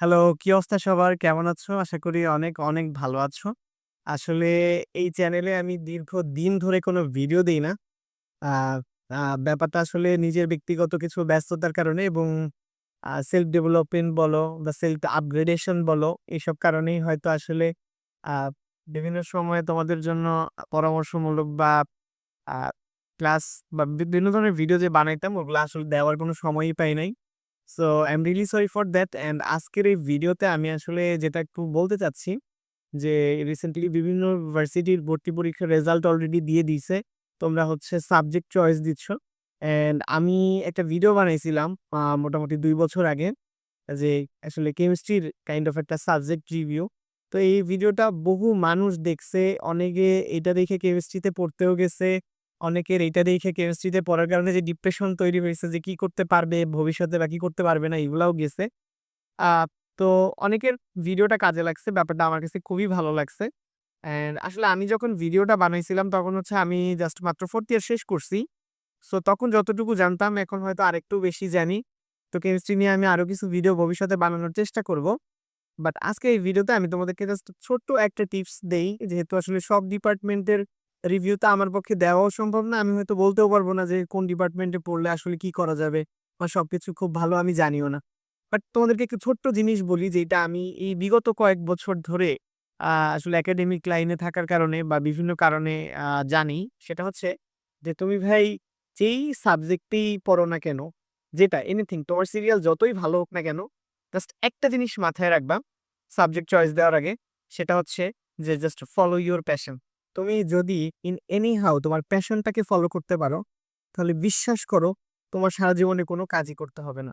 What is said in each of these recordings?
Hello, কি অবস্থা সবার? কেমন আছো? আশা করি অনেক, অনেক ভালো আছো। আসলে এই চ্যানেলে আমি দীর্ঘদিন ধরে কোনো ভিডিও দেই না। ব্যাপারটা আসলে নিজের ব্যক্তিগত কিছু ব্যস্ততার কারণে এবং সেলফ ডেভেলপমেন্ট বলো বা সেলফ আপগ্রেডেশন বলো, এসব কারণেই হয়তো আসলে বিভিন্ন সময়ে তোমাদের জন্য পরামর্শমূলক বা ক্লাস বা বিভিন্ন ধরনের ভিডিও যে বানাইতাম, ওগুলা আসলে দেওয়ার কোনো সময়ই পাই নাই। So I am really sorry for that and আজকের এই ভিডিওতে আমি আসলে যেটা একটু বলতে চাচ্ছি, যে রিসেন্টলি বিভিন্ন ভার্সিটির ভর্তি পরীক্ষার রেজাল্ট অলরেডি দিয়ে দিছে। তোমরা হচ্ছে সাবজেক্ট চয়েস দিচ্ছ। অ্যান্ড আমি একটা ভিডিও বানাইছিলাম মোটামুটি দুই বছর আগে। যে আসলে কেমিস্ট্রির কাইন্ড অফ একটা সাবজেক্ট রিভিউ। তো এই ভিডিওটা বহু মানুষ দেখছে। অনেকে এটা দেখে কেমিস্ট্রিতে পড়তেও গেছে। অনেকের এইটা দেখে কেমিস্ট্রিতে পড়ার কারণে যে ডিপ্রেশন তৈরি হয়েছে, যে কি করতে পারবে ভবিষ্যতে বা কি করতে পারবে না এগুলাও গেছে। তো অনেকের ভিডিওটা কাজে লাগছে। ব্যাপারটা আমার কাছে খুবই ভালো লাগছে। অ্যান্ড আসলে আমি যখন ভিডিওটা বানাইছিলাম, তখন হচ্ছে আমি জাস্ট মাত্র ফোর্থ ইয়ার শেষ করছি। সো তখন যতটুকু জানতাম, এখন হয়তো আরেকটু বেশি জানি। তো কেমিস্ট্রি নিয়ে আমি আরও কিছু ভিডিও ভবিষ্যতে বানানোর চেষ্টা করব। বাট আজকে এই ভিডিওতে আমি তোমাদেরকে জাস্ট ছোট্ট একটা টিপস দেই। যেহেতু আসলে সব ডিপার্টমেন্টের রিভিউ তো আমার পক্ষে দেওয়াও সম্ভব না। আমি হয়তো বলতেও পারব না যে কোন ডিপার্টমেন্টে পড়লে আসলে কি করা যাবে বা সবকিছু খুব ভালো আমি জানিও না। বাট তোমাদেরকে একটু ছোট্ট জিনিস বলি যেটা আমি এই বিগত কয়েক বছর ধরে আসলে একাডেমিক লাইনে থাকার কারণে বা বিভিন্ন কারণে জানি। সেটা হচ্ছে যে তুমি ভাই যেই সাবজেক্টেই পড়ো না কেন, যেটা এনিথিং তোমার সিরিয়াল যতই ভালো হোক না কেন, জাস্ট একটা জিনিস মাথায় রাখবা সাবজেক্ট চয়েস দেওয়ার আগে। সেটা হচ্ছে যে জাস্ট ফলো ইউর প্যাশন। তুমি যদি ইন এনি হাউ তোমার প্যাশনটাকে ফলো করতে পারো, তাহলে বিশ্বাস করো তোমার সারা জীবনে কোনো কাজই করতে হবে না।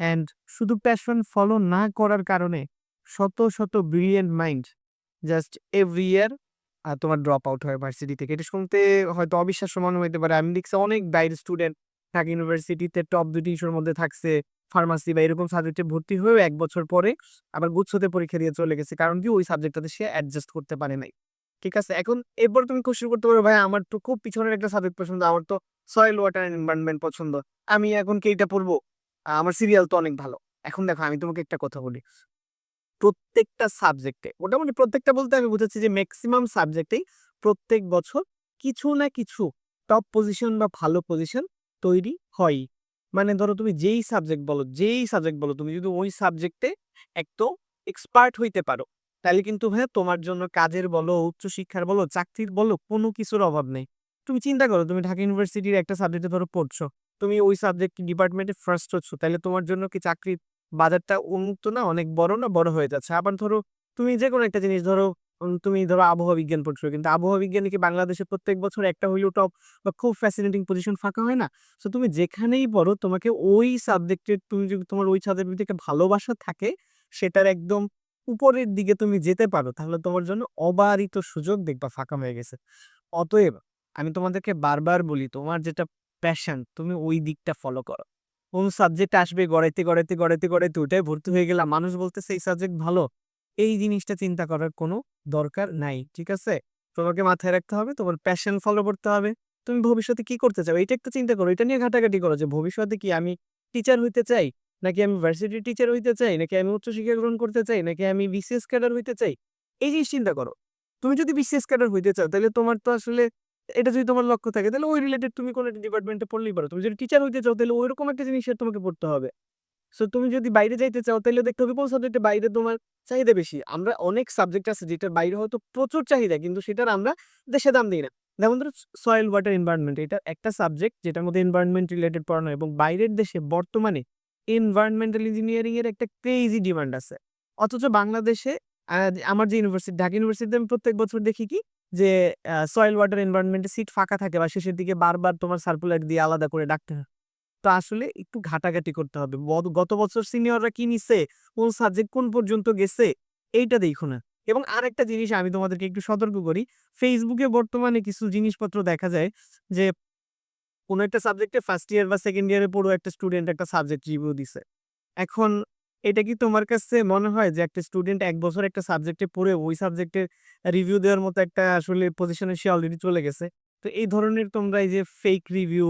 অ্যান্ড শুধু প্যাশন ফলো না করার কারণে শত, শত brilliant mind just every year uh তোমার ড্রপ আউট হয় ভার্সিটি থেকে। এটা শুনতে হয়তো অবিশ্বাস্য মনে হইতে পারে। আমি দেখছি অনেক বাইরের স্টুডেন্ট ঢাকা ইউনিভার্সিটিতে টপ ২ টি ইস্যুর মধ্যে থাকছে। ফার্মাসি বা এরকম সাবজেক্টে ভর্তি হয়েও এক বছর পরে আবার গুচ্ছতে পরীক্ষা দিয়ে চলে গেছে। কারণ কি ওই সাবজেক্টটাতে সে অ্যাডজাস্ট করতে পারে নাই। ঠিক আছে? এখন এরপর তুমি কোয়েশ্চেন করতে পারো, "ভাই আমার তো খুব পিছনের একটা সাবজেক্ট পছন্দ। আমার তো সয়েল ওয়াটার অ্যান্ড এনভায়রনমেন্ট পছন্দ। আমি এখন কি এইটা পড়ব? আমার সিরিয়াল তো অনেক ভালো।" এখন দেখো আমি তোমাকে একটা কথা বলি। প্রত্যেকটা সাবজেক্টে মোটামুটি প্রত্যেকটা বলতে আমি বুঝাচ্ছি যে ম্যাক্সিমাম সাবজেক্টেই প্রত্যেক বছর কিছু না কিছু টপ পজিশন বা ভালো পজিশন তৈরি হয়ই। মানে ধরো তুমি যেই সাবজেক্ট বলো, যেই সাবজেক্ট বলো তুমি যদি ওই সাবজেক্টে একদম এক্সপার্ট হইতে পারো, তাইলে কিন্তু ভাইয়া তোমার জন্য কাজের বলো, উচ্চশিক্ষার বলো, চাকরির বলো কোনো কিছুর অভাব নেই। তুমি চিন্তা করো তুমি ঢাকা ইউনিভার্সিটির একটা সাবজেক্টে ধরো পড়ছো। তুমি ওই সাবজেক্ট ডিপার্টমেন্টে ফার্স্ট হচ্ছ। তাহলে তোমার জন্য কি চাকরির বাজারটা উন্মুক্ত না? অনেক বড় না? বড় হয়ে যাচ্ছে। আবার ধরো তুমি যে কোনো একটা জিনিস ধরো তুমি ধরো আবহাওয়া বিজ্ঞান পড়ছো। কিন্তু আবহাওয়া বিজ্ঞানে কি বাংলাদেশে প্রত্যেক বছর একটা হইলেও টপ বা খুব ফ্যাসিনেটিং পজিশন ফাঁকা হয় না? সো তুমি যেখানেই পড়ো তোমাকে ওই সাবজেক্টের তুমি যদি তোমার ওই সাবজেক্টের ভালোবাসা থাকে, সেটার একদম উপরের দিকে তুমি যেতে পারো, তাহলে তোমার জন্য অবারিত সুযোগ দেখবা ফাঁকা হয়ে গেছে। অতএব আমি তোমাদেরকে বারবার বলি তোমার যেটা প্যাশন তুমি ওই দিকটা ফলো করো। কোন সাবজেক্ট আসবে গড়াইতে, গড়াইতে, গড়াইতে, গড়াইতে ওটাই ভর্তি হয়ে গেলাম। মানুষ বলতেছে এই সাবজেক্ট ভালো। এই জিনিসটা চিন্তা করার কোনো দরকার নাই। ঠিক আছে? তোমাকে মাথায় রাখতে হবে তোমার প্যাশন ফলো করতে হবে। তুমি ভবিষ্যতে কি করতে চাও? এইটা একটু চিন্তা করো। এটা নিয়ে ঘাটাঘাটি করো যে ভবিষ্যতে কি আমি টিচার হইতে চাই? নাকি আমি ভার্সিটির টিচার হইতে চাই? নাকি আমি উচ্চশিক্ষা গ্রহণ করতে চাই? নাকি আমি বিসিএস ক্যাডার হইতে চাই? এই জিনিস চিন্তা করো। তুমি যদি বিসিএস ক্যাডার হইতে চাও, তাহলে তোমার তো আসলে, এটা যদি তোমার লক্ষ্য থাকে, তাহলে ওই রিলেটেড তুমি কোনো একটা ডিপার্টমেন্টে পড়লেই পারো। তুমি যদি টিচার হইতে চাও, তাহলে ঐরকম একটা জিনিসের তোমাকে পড়তে হবে। সো তুমি যদি বাইরে যাইতে চাও তাইলে দেখতে হবে কোন সাবজেক্টে বাইরে তোমার চাহিদা বেশি। আমরা অনেক সাবজেক্ট আছে যেটার বাইরে হয়তো প্রচুর চাহিদা, কিন্তু সেটার আমরা দেশে দাম দিই না। যেমন ধরো সয়েল ওয়াটার এনভায়রনমেন্ট এটা একটা সাবজেক্ট যেটার মধ্যে এনভায়রনমেন্ট রিলেটেড পড়ানো এবং বাইরের দেশে বর্তমানে এনভায়রনমেন্টাল ইঞ্জিনিয়ারিং এর একটা ক্রেজি ডিমান্ড আছে। অথচ বাংলাদেশে আমার যে ইউনিভার্সিটি ঢাকা ইউনিভার্সিটিতে আমি প্রত্যেক বছর দেখি কি যে সয়েল ওয়াটার এনভায়রনমেন্ট এর সিট ফাঁকা থাকে বা শেষের দিকে বারবার তোমার সার্কুলার দিয়ে আলাদা করে ডাকতে হয়। তো আসলে একটু ঘাটাঘাটি করতে হবে। গত বছর সিনিয়ররা কি নিছে, কোন সাবজেক্ট কোন পর্যন্ত গেছে, এইটা দেখো না। এবং আরেকটা জিনিস আমি তোমাদেরকে একটু সতর্ক করি। ফেসবুকে বর্তমানে কিছু জিনিসপত্র দেখা যায় যে, কোন একটা সাবজেক্টে ফার্স্ট ইয়ার বা সেকেন্ড ইয়ারে পড়ুয়া একটা স্টুডেন্ট একটা সাবজেক্ট রিভিউ দিছে। এখন এটা কি তোমার কাছে মনে হয় যে একটা স্টুডেন্ট এক বছর একটা সাবজেক্টে পড়ে ওই সাবজেক্টের রিভিউ দেওয়ার মতো একটা আসলে পজিশনে সে অলরেডি চলে গেছে। তো এই ধরনের তোমরা এই যে ফেক রিভিউ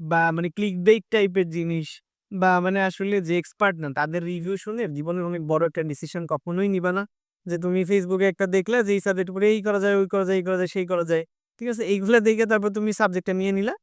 বা মানে ক্লিকবেইট টাইপের জিনিস বা মানে আসলে যে এক্সপার্ট না তাদের রিভিউ শুনে জীবনের অনেক বড় একটা ডিসিশন কখনোই নিবা না। যে তুমি ফেসবুকে একটা দেখলে যে এই সাবজেক্ট পড়ে এই করা যায়, ওই করা যায়, এই করা যায়, সেই করা যায়। ঠিক আছে? এইগুলা দেখে তারপর তুমি সাবজেক্টটা নিয়ে নিলা।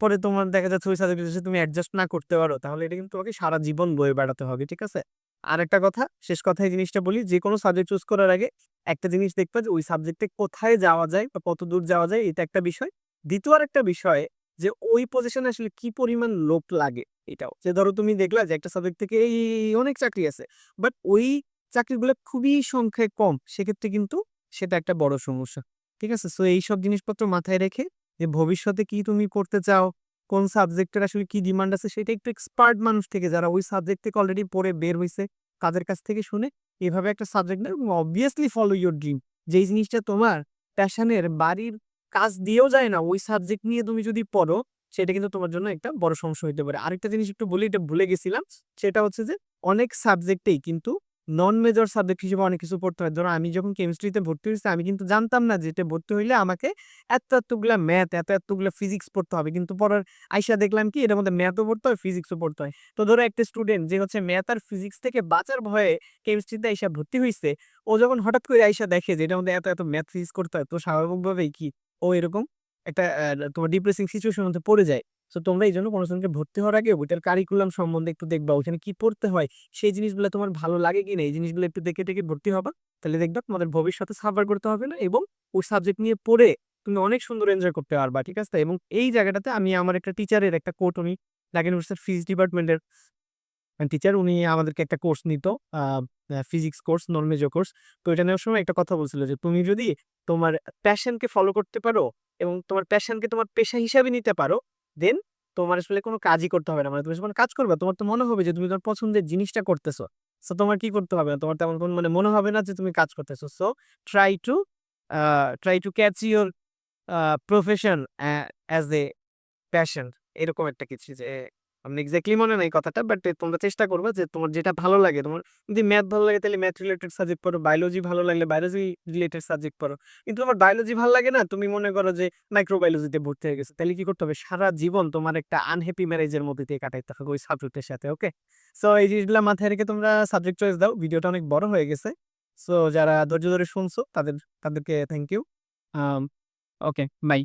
পরে তোমার দেখা যাচ্ছে ওই সাবজেক্টে যদি তুমি অ্যাডজাস্ট না করতে পারো তাহলে এটা কিন্তু তোমাকে সারা জীবন বয়ে বেড়াতে হবে। ঠিক আছে? আরেকটা কথা, শেষ কথা এই জিনিসটা বলি, যেকোনো সাবজেক্ট চুজ করার আগে একটা জিনিস দেখবা যে ওই সাবজেক্টে কোথায় যাওয়া যায় বা কতদূর যাওয়া যায় এটা একটা বিষয়। দ্বিতীয় আরেকটা বিষয় যে ওই পজিশনে আসলে কি পরিমাণ লোক লাগে এটাও। যে ধরো তুমি দেখলা যে একটা সাবজেক্ট থেকে এই অনেক চাকরি আছে। বাট ওই চাকরিগুলো খুবই সংখ্যায় কম। সেক্ষেত্রে কিন্তু সেটা একটা বড় সমস্যা। ঠিক আছে? সো এইসব জিনিসপত্র মাথায় রেখে যে ভবিষ্যতে কি তুমি করতে চাও, কোন সাবজেক্টের আসলে কি ডিমান্ড আছে সেটা একটু এক্সপার্ট মানুষ থেকে যারা ওই সাবজেক্ট থেকে অলরেডি পড়ে বের হইছে তাদের কাছ থেকে শুনে এভাবে একটা সাবজেক্ট এবং অবভিয়াসলি ফলো ইউর ড্রিম। যেই জিনিসটা তোমার প্যাশনের বাড়ির কাজ দিয়েও যায় না, ওই সাবজেক্ট নিয়ে তুমি যদি পড়ো সেটা কিন্তু তোমার জন্য একটা বড় সমস্যা হইতে পারে। আরেকটা জিনিস একটু বলি, এটা ভুলে গেছিলাম। সেটা হচ্ছে যে অনেক সাবজেক্টেই কিন্তু নন মেজর সাবজেক্ট হিসেবে অনেক কিছু পড়তে হয়। ধরো আমি যখন কেমিস্ট্রিতে ভর্তি হইছি আমি কিন্তু জানতাম না যে এটা ভর্তি হইলে আমাকে এত, এতগুলা ম্যাথ, এত, এতগুলো ফিজিক্স পড়তে হবে। কিন্তু পরে আইসা দেখলাম কি এটার মধ্যে ম্যাথও পড়তে হয়, ফিজিক্সও পড়তে হয়। তো ধরো একটা স্টুডেন্ট যে হচ্ছে ম্যাথ আর ফিজিক্স থেকে বাঁচার ভয়ে কেমিস্ট্রিতে আইসা ভর্তি হয়েছে ও যখন হঠাৎ করে আইসা দেখে যে এটার মধ্যে এত, এত ম্যাথ, ফিজিক্স করতে হয় তো স্বাভাবিকভাবেই কি ও এরকম একটা তোমার ডিপ্রেসিং সিচুয়েশন মধ্যে পড়ে যায়। সো তোমরা এইজন্য কোনো স্টুডেন্টকে ভর্তি হওয়ার আগে ওইটার কারিকুলাম সম্বন্ধে একটু দেখবা। ওখানে কি পড়তে হয়, সেই জিনিসগুলা তোমার ভালো লাগে কিনা এই জিনিসগুলো একটু দেখে টেখে ভর্তি হবা। তাহলে দেখবা তোমাদের ভবিষ্যতে সাফার করতে হবে না এবং ওই সাবজেক্ট নিয়ে পড়ে তুমি অনেক সুন্দর এনজয় করতে পারবা। ঠিক আছে? এবং এই জায়গাটাতে আমি আমার একটা টিচারের একটা কোট উনি ঢাকা ইউনিভার্সিটির ফিজিক্স ডিপার্টমেন্টের টিচার উনি আমাদেরকে একটা কোর্স নিত। Physics course, non course. তো এটা নেওয়ার সময় একটা কথা বলছিল যে, "তুমি যদি তোমার প্যাশনকে ফলো করতে পারো এবং তোমার প্যাশনকে তোমার পেশা হিসাবে নিতে পারো, দেন তোমার আসলে কোনো কাজই করতে হবে না। মানে তুমি যখন কাজ করবে, তোমার তো মনে হবে যে তুমি তোমার পছন্দের জিনিসটা করতেছো। সো তোমার কি করতে হবে না? তোমার তেমন কোনো মানে মনে হবে না যে তুমি কাজ করতেছো। So try to try to catch your profession uh as a passion" এরকম একটা কিছু যে আমার এক্সাক্টলি মনে নাই কথাটা। বাট তোমরা চেষ্টা করবা যে তোমার যেটা ভালো লাগে, তোমার যদি ম্যাথ ভালো লাগে তাহলে ম্যাথ রিলেটেড সাবজেক্ট পড়ো, বায়োলজি ভালো লাগলে বায়োলজি রিলেটেড সাবজেক্ট পড়ো। কিন্তু তোমার বায়োলজি ভালো লাগে না, তুমি মনে করো যে মাইক্রোবায়োলজিতে ভর্তি হয়ে গেছো। তাহলে কি করতে হবে? সারা জীবন তোমার একটা আনহ্যাপি ম্যারেজের মধ্যে দিয়ে কাটাইতে হবে ওই সাবজেক্টের সাথে। ওকে? সো এই জিনিসগুলা মাথায় রেখে তোমরা সাবজেক্ট চয়েস দাও। ভিডিওটা অনেক বড় হয়ে গেছে। সো যারা ধৈর্য ধরে শুনছো তাদের তাদেরকে থ্যাংক ইউ। Okay, by.